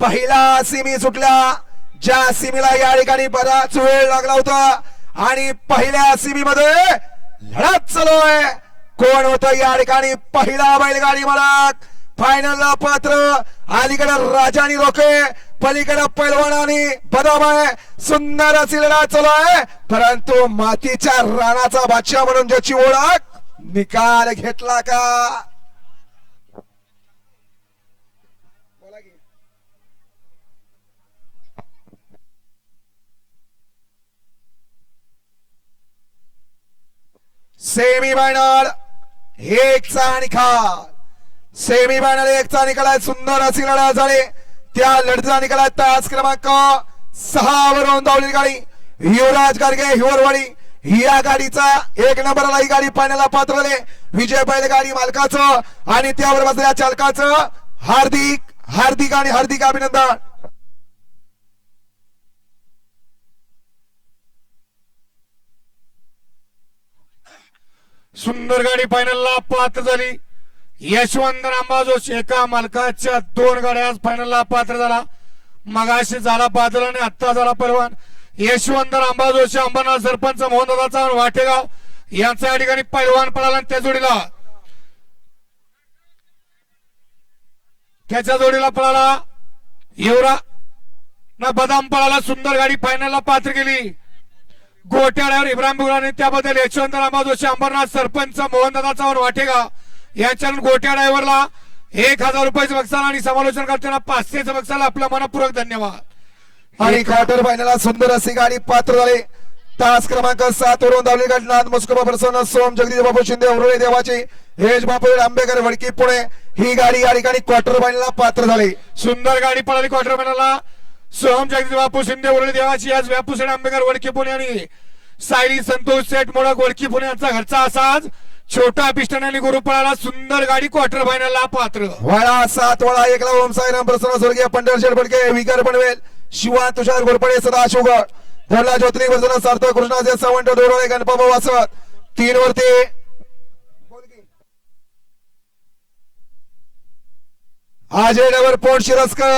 पहिला सिमी सुटल्या ज्या सिमीला या ठिकाणी बराच वेळ लागला होता आणि पहिल्या सिमी मध्ये लढत चालू आहे कोण होत या ठिकाणी? पहिला बैलगाडी मालक. फायनलला पात्र. अलीकडे राजानी रोके पलीकडे पैलवानानी बदाम आहे सुंदर अशी लढत चालू आहे परंतु मातीच्या रानाचा बादशाह म्हणून ज्याची ओळख निकाल घेतला का? सेमी फायनल एकचा निकाल. सेमी फायनल एकचा निकाल आहे. सुंदर अशी लढा झाली. त्या लढतीचा निकाल आहे. तास क्रमांक सहा वरून धावलेली गाडी. युवराज गाडगे हिवरवाडी. या गाडीचा एक नंबरला ही गाडी पाण्याला पात्रले विजय बैल गाडी मालकाचं आणि त्यावर बसलेल्या चालकाचं हार्दिक हार्दिक आणि हार्दिक अभिनंदन. सुंदर गाडी फायनलला पात्र झाली. यशवंत रामबाजोश एका मालकाच्या दोन गाड्या फायनलला पात्र झाला. मगाशी झाला पात्र आणि आत्ता झाला परवान यशवंत रामबा जोशी अंबरनाथ सरपंच मोहनदाचा वाटेगाव यांचा या ठिकाणी पैलवान पळाला आणि त्या जोडीला. त्याच्या जोडीला पळाला येवरा. ना बदाम पळाला सुंदर गाडी फायनलला पात्र केली. गोट्याड्यावर इब्राहिम बुराने त्याबद्दल यशवंत रामा जोशी अंबरनाथ सरपंच मोहनदादा चव्हाण वाटेगा. यांच्या गोट्या ड्रायव्हरला एक हजार रुपयाचं बक्षाल आणि समालोचन करताना पाचशेचं बक्षाल आपल्या मनपूर्वक धन्यवाद. आणि क्वार्टर फायनलला सुंदर अशी गाडी पात्र झाली. तास क्रमांक सात वरून धावली गाडी नाथ मुस्कुबा प्रसन्न सोम जगदीश बापू शिंदे उरुळे देवाची हेज बापू आंबेकर वडकी पुणे. ही गाडी या ठिकाणी क्वार्टर फायनलला पात्र झाली. सुंदर गाडी पळाली क्वार्टर फायनलला सोहम जगदीश बापू शिंदे वरळी देवाची आज व्यापू आंबेकर वडकी पुणे आणि सायली संतोष सेठ मोडक वडकी पुणे यांचा घरचा असाच छोटा पिस्टन आणि गुरुपळाला सुंदर गाडी क्वार्टर फायनलला पात्र. वळा सात वळा एकला ओम साईराम प्रसन्न स्वर्गीय पंढर शेठ फडके विकार पनवेल शिवा तुषार घोरपडे सदा शुगर धरला ज्योतिनी वर्धन सार्थक कृष्णाचे सावंत दोरळे गणपा वासवत. तीन वरती. अजय डबर पोट शिरस्कर.